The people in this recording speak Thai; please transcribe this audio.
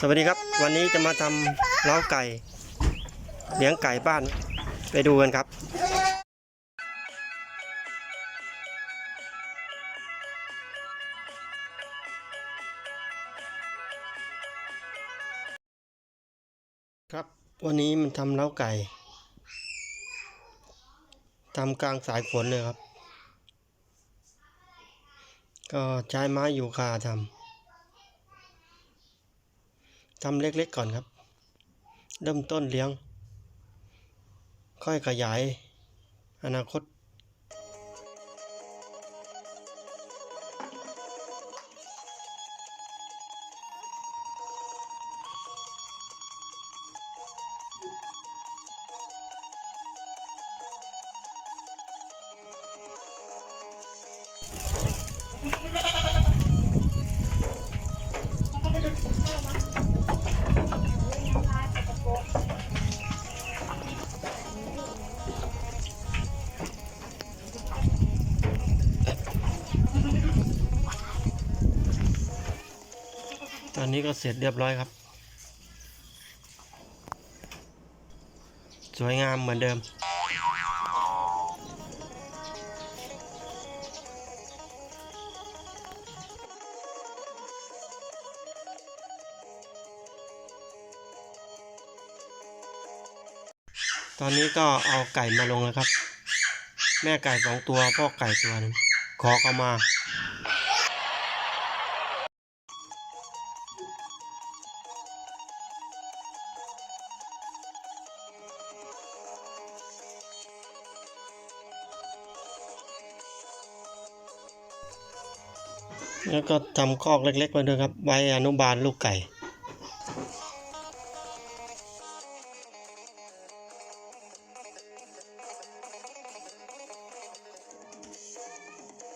สวัสดีครับ วันนี้จะมาทำเล้าไก่ เลี้ยงไก่บ้านไปดูกันครับ ครับ วันนี้มันทำเล้าไก่ทำกลางสายฝนเลยครับ ก็ใช้ไม้ยูคาทำ ทำเล็กๆก่อนครับ เริ่มต้นเลี้ยง ค่อยขยาย อนาคต ตอนนี้ก็เสร็จเรียบร้อยครับ สวยงามเหมือนเดิม ตอนนี้ก็เอาไก่มาลงแล้วครับ แม่ไก่สองตัวพ่อไก่ตัวหนึงขอเข้ามา แล้วก็ทำคอกเล็กๆมาด้วยครับ ไว้อนุบาลลูกไก่